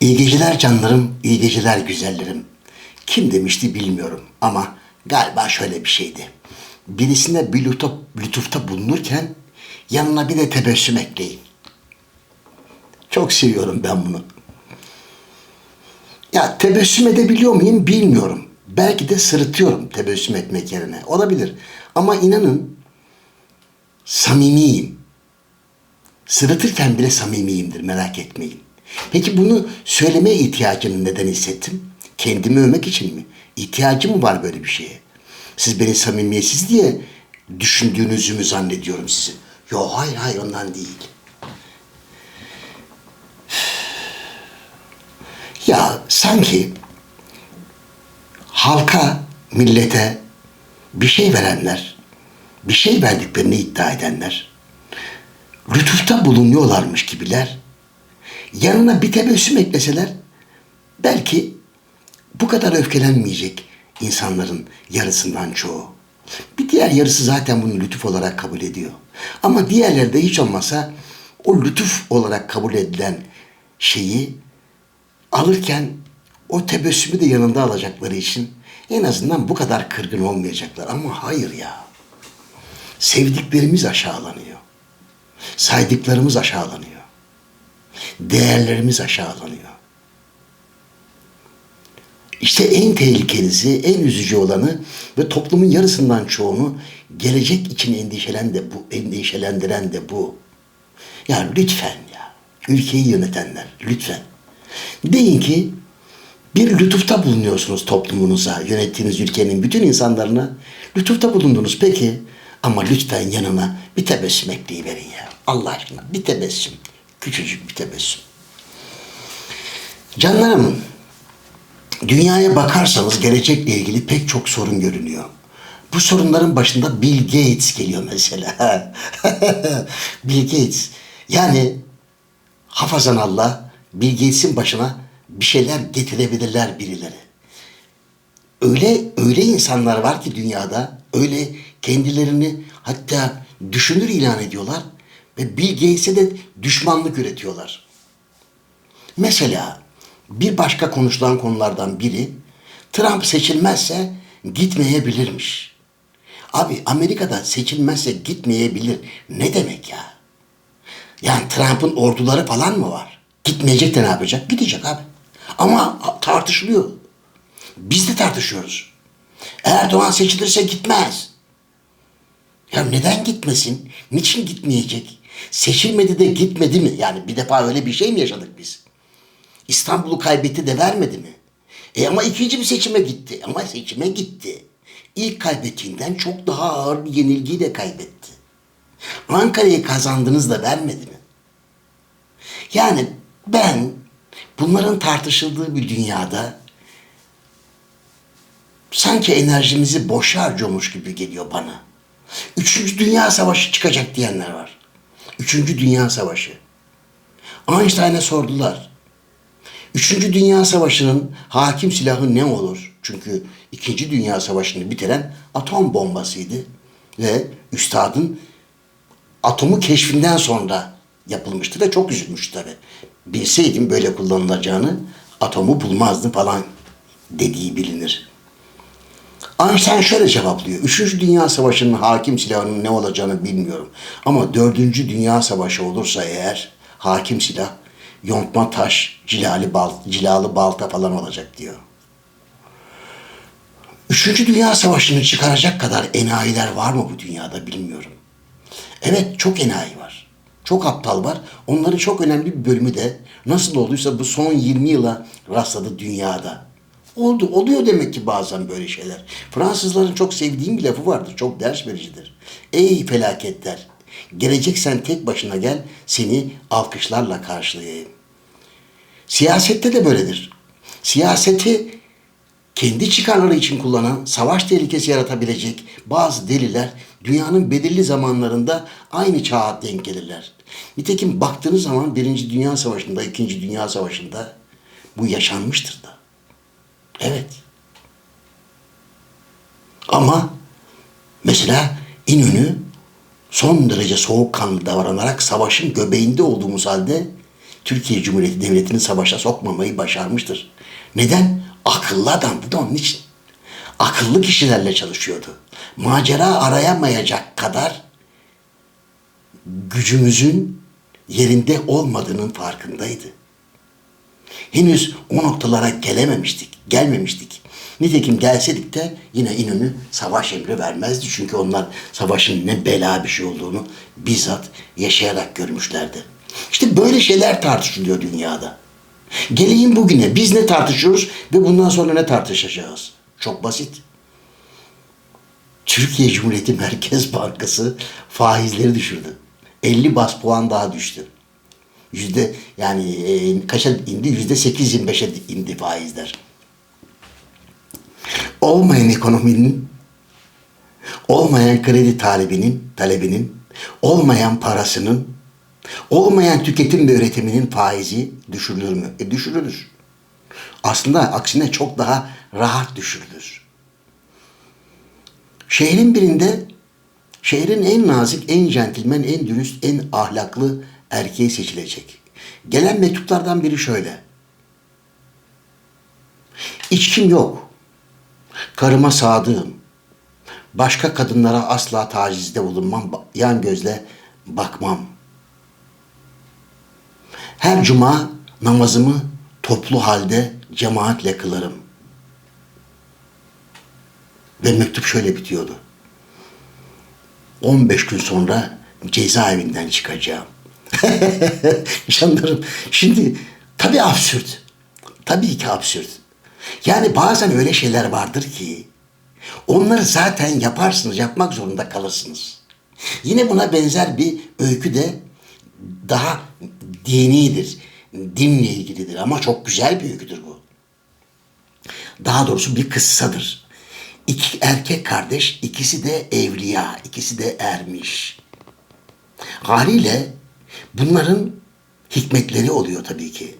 İyi geceler canlarım, iyi geceler güzellerim. Kim demişti bilmiyorum ama galiba şöyle bir şeydi. Birisine bir lütuf, lütufta bulunurken yanına bir de tebessüm ekleyin. Çok seviyorum ben bunu. Ya tebessüm edebiliyor muyum bilmiyorum. Belki de sırıtıyorum tebessüm etmek yerine. Olabilir. Ama inanın samimiyim. Sırıtırken bile samimiyimdir merak etmeyin. Peki bunu söylemeye ihtiyacını neden hissettim? Kendimi övmek için mi? İhtiyacım mı var böyle bir şeye? Siz beni samimiyetsiz diye düşündüğünüzü mü zannediyorum sizi? Yok hayır hayır ondan değil. Ya sanki halka, millete bir şey verenler, bir şey verdiklerini iddia edenler, lütufta bulunuyorlarmış gibiler, yanına bir tebessüm ekleseler, belki bu kadar öfkelenmeyecek insanların yarısından çoğu. Bir diğer yarısı zaten bunu lütuf olarak kabul ediyor. Ama diğerleri de hiç olmasa o lütuf olarak kabul edilen şeyi alırken o tebessümü de yanında alacakları için en azından bu kadar kırgın olmayacaklar. Ama hayır ya. Sevdiklerimiz aşağılanıyor. Saydıklarımız aşağılanıyor. Değerlerimiz aşağılanıyor. İşte en tehlikelisi, en üzücü olanı ve toplumun yarısından çoğunu gelecek için endişelen de bu, endişelendiren de bu. Yani lütfen ya, ülkeyi yönetenler lütfen. Deyin ki bir lütufta bulunuyorsunuz toplumunuza, yönettiğiniz ülkenin bütün insanlarına. Lütufta bulundunuz peki ama lütfen yanına bir tebessüm ekleyiverin ya. Allah aşkına bir tebessüm. Küçücük bir tebessüm. Canlarım, dünyaya bakarsanız gelecekle ilgili pek çok sorun görünüyor. Bu sorunların başında Bill Gates geliyor mesela. Bill Gates. Yani hafazan Allah Bill Gates'in başına bir şeyler getirebilirler birileri. Öyle öyle insanlar var ki dünyada öyle kendilerini hatta düşünür ilan ediyorlar ve Bill Gates'e de düşmanlık üretiyorlar. Mesela bir başka konuşulan konulardan biri Trump seçilmezse gitmeyebilirmiş. Abi Amerika'da seçilmezse gitmeyebilir. Ne demek ya? Yani Trump'ın orduları falan mı var? Gitmeyecek de ne yapacak? Gidecek abi. Ama tartışılıyor. Biz de tartışıyoruz. Erdoğan seçilirse gitmez. Ya neden gitmesin? Niçin gitmeyecek? Seçilmedi de gitmedi mi? Yani bir defa öyle bir şey mi yaşadık biz? İstanbul'u kaybetti de vermedi mi? E ama ikinci bir seçime gitti. Ama seçime gitti. İlk kaybettiğinden çok daha ağır bir yenilgiyi de kaybetti. Ankara'yı kazandınız da vermedi mi? Yani ben bunların tartışıldığı bir dünyada sanki enerjimizi boşa harcıyormuş gibi geliyor bana. Üçüncü Dünya Savaşı çıkacak diyenler var. Üçüncü Dünya Savaşı. Einstein'a sordular. Üçüncü Dünya Savaşı'nın hakim silahı ne olur? Çünkü İkinci Dünya Savaşı'nı bitiren atom bombasıydı. Ve üstadın atomu keşfinden sonra yapılmıştı ve çok üzülmüş tabi. Bilseydim böyle kullanılacağını atomu bulmazdım falan dediği bilinir. Einstein şöyle cevaplıyor. Üçüncü Dünya Savaşı'nın hakim silahının ne olacağını bilmiyorum. Ama dördüncü Dünya Savaşı olursa eğer hakim silah yontma taş, cilalı, bal, cilalı balta falan olacak diyor. Üçüncü Dünya Savaşı'nı çıkaracak kadar enayiler var mı bu dünyada bilmiyorum. Evet çok enayi var. Çok aptal var. Onların çok önemli bir bölümü de nasıl olduysa bu son 20 yıla rastladı dünyada. Oldu, oluyor demek ki bazen böyle şeyler. Fransızların çok sevdiğim bir lafı vardır. Çok ders vericidir. Ey felaketler! Geleceksen tek başına gel, seni alkışlarla karşılayayım. Siyasette de böyledir. Siyaseti kendi çıkarları için kullanan, savaş tehlikesi yaratabilecek bazı deliler dünyanın belirli zamanlarında aynı çağa denk gelirler. Nitekim baktığınız zaman Birinci Dünya Savaşı'nda, İkinci Dünya Savaşı'nda bu yaşanmıştır da. Evet. Ama mesela İnönü son derece soğukkanlı davranarak savaşın göbeğinde olduğumuz halde Türkiye Cumhuriyeti Devleti'ni savaşa sokmamayı başarmıştır. Neden? Akıllı adamdı da onun için. Akıllı kişilerle çalışıyordu. Macera arayamayacak kadar gücümüzün yerinde olmadığının farkındaydı. Henüz o noktalara gelememiştik, gelmemiştik. Nitekim gelseydik de yine İnönü savaş emri vermezdi. Çünkü onlar savaşın ne bela bir şey olduğunu bizzat yaşayarak görmüşlerdi. İşte böyle şeyler tartışılıyor dünyada. Geleyin bugüne biz ne tartışıyoruz ve bundan sonra ne tartışacağız? Çok basit. Türkiye Cumhuriyeti Merkez Bankası faizleri düşürdü. 50 bas puan daha düştü. Yüzde yani e, kaça indi? Yüzde 8.25'e indi faizler. Olmayan ekonominin, olmayan kredi talebinin, talebinin, olmayan parasının, olmayan tüketim ve üretiminin faizi düşürülür mü? E düşürülür. Aslında aksine çok daha rahat düşürülür. Şehrin birinde şehrin en nazik, en centilmen, en dürüst, en ahlaklı erkeği seçilecek. Gelen mektuplardan biri şöyle. İçkim yok. Karıma sadığım. Başka kadınlara asla tacizde bulunmam. Yan gözle bakmam. Her cuma namazımı toplu halde cemaatle kılarım. Ve mektup şöyle bitiyordu. 15 gün sonra cezaevinden çıkacağım. Canlarım şimdi tabii absürt. Tabii ki absürt. Yani bazen öyle şeyler vardır ki onları zaten yaparsınız, yapmak zorunda kalırsınız. Yine buna benzer bir öykü de daha dinidir. Dinle ilgilidir ama çok güzel bir öyküdür bu. Daha doğrusu bir kıssadır. İki erkek kardeş, ikisi de evliya, ikisi de ermiş. Haliyle bunların hikmetleri oluyor tabii ki.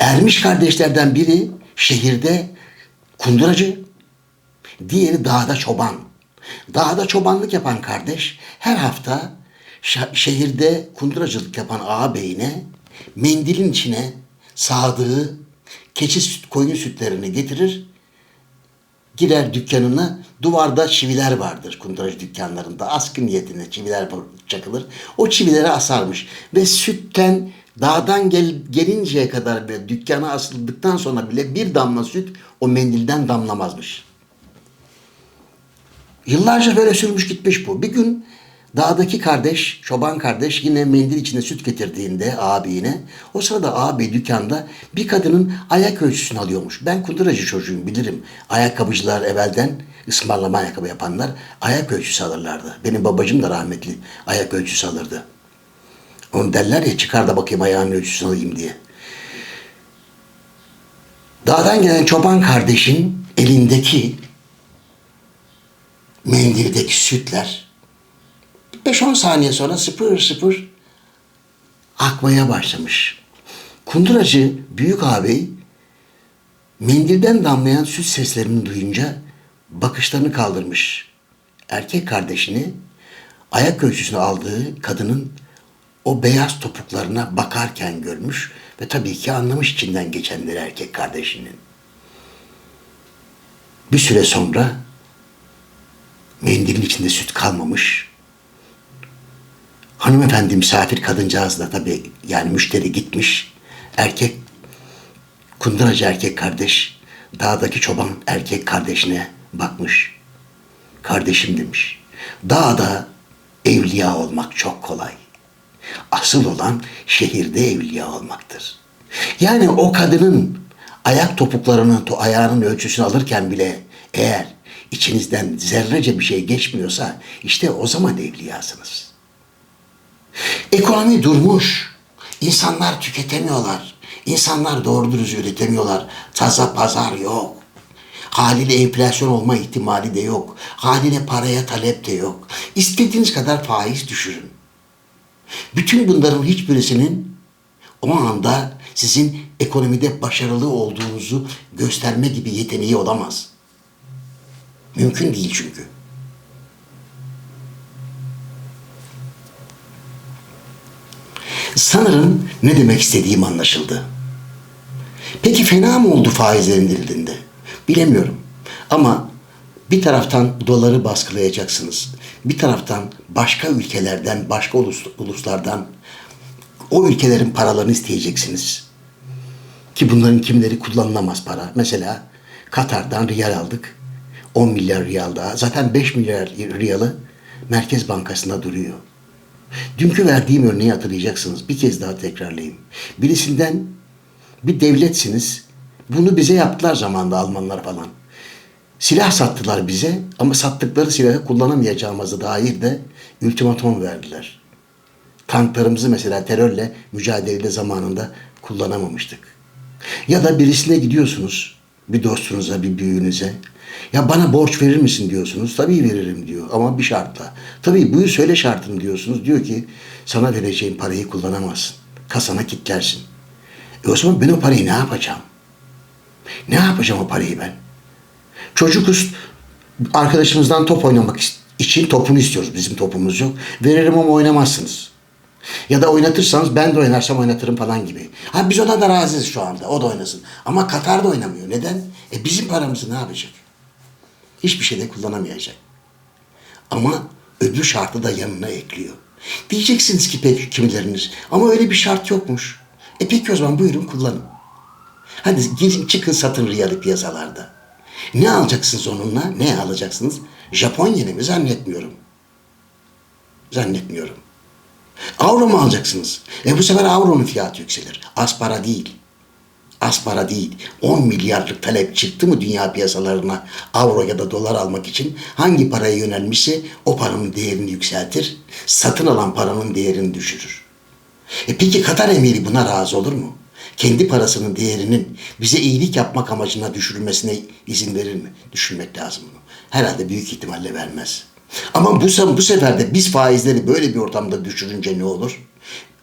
Ermiş kardeşlerden biri şehirde kunduracı, diğeri dağda çoban. Dağda çobanlık yapan kardeş her hafta şehirde kunduracılık yapan ağabeyine mendilin içine sağdığı keçi süt, koyun sütlerini getirir. Girer dükkanına duvarda çiviler vardır kunduracı dükkanlarında. Askı niyetine çiviler çakılır. O çivileri asarmış. Ve sütten dağdan gel, gelinceye kadar bile dükkana asıldıktan sonra bile bir damla süt o mendilden damlamazmış. Yıllarca böyle sürmüş gitmiş bu. Bir gün dağdaki kardeş, çoban kardeş yine mendil içinde süt getirdiğinde abine o sırada abi dükkanda bir kadının ayak ölçüsünü alıyormuş. Ben kunduracı çocuğum bilirim. Ayakkabıcılar evvelden ısmarlama ayakkabı yapanlar ayak ölçüsü alırlardı. Benim babacım da rahmetli ayak ölçüsü alırdı. Onu derler ya çıkar da bakayım ayağının ölçüsünü alayım diye. Dağdan gelen çoban kardeşin elindeki mendildeki sütler 5-10 saniye sonra sıfır sıfır akmaya başlamış. Kunduracı büyük ağabey mendilden damlayan süt seslerini duyunca bakışlarını kaldırmış. Erkek kardeşini ayak ölçüsünü aldığı kadının o beyaz topuklarına bakarken görmüş ve tabii ki anlamış içinden geçenleri erkek kardeşinin. Bir süre sonra mendilin içinde süt kalmamış. Hanımefendi misafir kadıncağız da tabii yani müşteri gitmiş. Erkek kunduracı erkek kardeş dağdaki çoban erkek kardeşine bakmış. Kardeşim demiş. Dağda evliya olmak çok kolay. Asıl olan şehirde evliya olmaktır. Yani o kadının ayak topuklarının, ayağının ölçüsünü alırken bile eğer içinizden zerrece bir şey geçmiyorsa işte o zaman evliyasınız. Ekonomi durmuş. İnsanlar tüketemiyorlar. İnsanlar doğru dürüst üretemiyorlar. Taza pazar yok. Haliyle enflasyon olma ihtimali de yok. Haliyle paraya talep de yok. İstediğiniz kadar faiz düşürün. Bütün bunların hiçbirisinin o anda sizin ekonomide başarılı olduğunuzu gösterme gibi yeteneği olamaz. Mümkün değil çünkü. Sanırım ne demek istediğim anlaşıldı. Peki fena mı oldu faizler indirildiğinde? Bilemiyorum. Ama bir taraftan doları baskılayacaksınız. Bir taraftan başka ülkelerden, başka ulus, uluslardan o ülkelerin paralarını isteyeceksiniz. Ki bunların kimleri kullanılamaz para. Mesela Katar'dan riyal aldık. 10 milyar riyal daha. Zaten 5 milyar riyalı Merkez Bankası'nda duruyor. Dünkü verdiğim örneği hatırlayacaksınız. Bir kez daha tekrarlayayım. Birisinden bir devletsiniz. Bunu bize yaptılar zamanda Almanlar falan. Silah sattılar bize ama sattıkları silahı kullanamayacağımıza dair de ultimatum verdiler. Tanklarımızı mesela terörle mücadelede zamanında kullanamamıştık. Ya da birisine gidiyorsunuz, bir dostunuza, bir büyüğünüze. Ya bana borç verir misin diyorsunuz. Tabii veririm diyor ama bir şartla. Tabii buyur söyle şartını diyorsunuz. Diyor ki sana vereceğim parayı kullanamazsın. Kasana kilitlersin. E o zaman ben o parayı ne yapacağım? Ne yapacağım o parayı ben? Çocukuz arkadaşımızdan top oynamak için topunu istiyoruz. Bizim topumuz yok. Veririm ama oynamazsınız. Ya da oynatırsanız ben de oynarsam oynatırım falan gibi. Ha biz ona da razıyız şu anda. O da oynasın. Ama Katar da oynamıyor. Neden? E bizim paramızı ne yapacak? Hiçbir şeyde kullanamayacak. Ama öbür şartı da yanına ekliyor. Diyeceksiniz ki pek kimileriniz ama öyle bir şart yokmuş. E peki o zaman buyurun kullanın. Hadi girin çıkın satın riyali piyasalarda. Ne alacaksınız onunla? Ne alacaksınız? Japon yeni mi? Zannetmiyorum. Zannetmiyorum. Avro mu alacaksınız? E bu sefer avronun fiyatı yükselir. Az para değil. Az para değil. 10 milyarlık talep çıktı mı dünya piyasalarına avro ya da dolar almak için hangi paraya yönelmişse o paranın değerini yükseltir. Satın alan paranın değerini düşürür. E peki Katar emiri buna razı olur mu? Kendi parasının değerinin bize iyilik yapmak amacına düşürülmesine izin verir mi? Düşünmek lazım bunu. Herhalde büyük ihtimalle vermez. Ama bu, bu sefer de biz faizleri böyle bir ortamda düşürünce ne olur?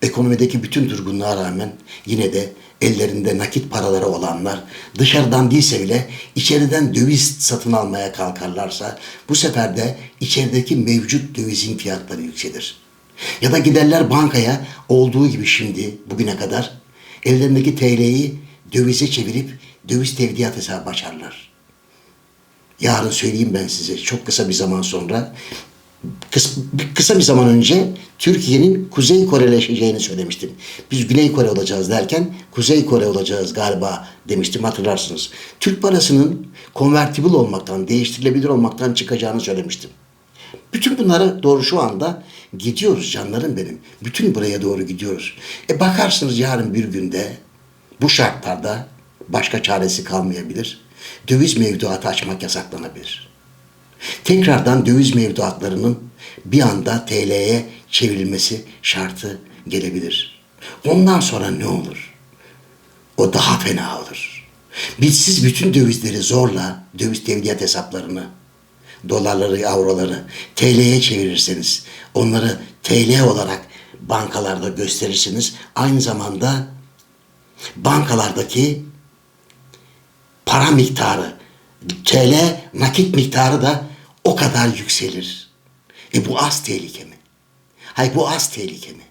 Ekonomideki bütün durgunluğa rağmen yine de ellerinde nakit paraları olanlar dışarıdan değilse bile içeriden döviz satın almaya kalkarlarsa bu sefer de içerideki mevcut dövizin fiyatları yükselir. Ya da giderler bankaya olduğu gibi şimdi bugüne kadar ellerindeki TL'yi dövize çevirip döviz tevdiat hesabı açarlar. Yarın söyleyeyim ben size çok kısa bir zaman sonra kısa, bir zaman önce Türkiye'nin Kuzey Koreleşeceğini söylemiştim. Biz Güney Kore olacağız derken Kuzey Kore olacağız galiba demiştim hatırlarsınız. Türk parasının konvertibil olmaktan, değiştirilebilir olmaktan çıkacağını söylemiştim. Bütün bunlara doğru şu anda gidiyoruz canlarım benim. Bütün buraya doğru gidiyoruz. E bakarsınız yarın bir günde bu şartlarda başka çaresi kalmayabilir. Döviz mevduatı açmak yasaklanabilir. Tekrardan döviz mevduatlarının bir anda TL'ye çevrilmesi şartı gelebilir. Ondan sonra ne olur? O daha fena olur. Biz siz bütün dövizleri zorla, döviz tevdiat hesaplarını, dolarları, avroları TL'ye çevirirseniz, onları TL olarak bankalarda gösterirsiniz. Aynı zamanda bankalardaki para miktarı, TL nakit miktarı da o kadar yükselir. E bu az tehlike mi? Hayır bu az tehlike mi?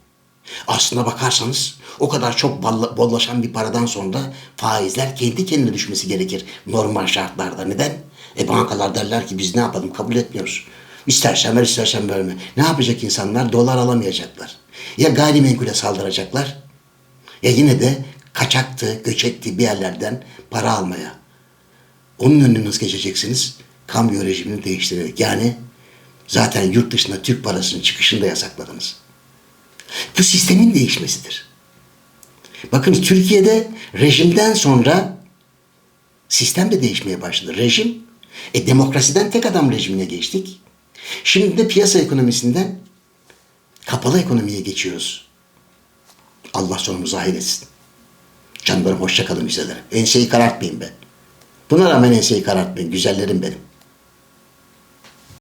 Aslına bakarsanız o kadar çok bollaşan bir paradan sonra faizler kendi kendine düşmesi gerekir normal şartlarda. Neden? E bankalar derler ki biz ne yapalım kabul etmiyoruz. İstersen ver istersen verme. Ne yapacak insanlar? Dolar alamayacaklar. Ya gayrimenkule saldıracaklar ya yine de kaçaktı, göçekti bir yerlerden para almaya. Onun önüne nasıl geçeceksiniz? Kambiyo rejimini değiştirerek. Yani zaten yurt dışında Türk parasının çıkışını da yasakladınız. Bu sistemin değişmesidir. Bakın Türkiye'de rejimden sonra sistem de değişmeye başladı. Rejim, e demokrasiden tek adam rejimine geçtik. Şimdi de piyasa ekonomisinden kapalı ekonomiye geçiyoruz. Allah sonumuzu hayır etsin. Canlarım hoşça kalın güzellerim. Enseyi karartmayın be. Buna rağmen enseyi karartmayın güzellerim benim.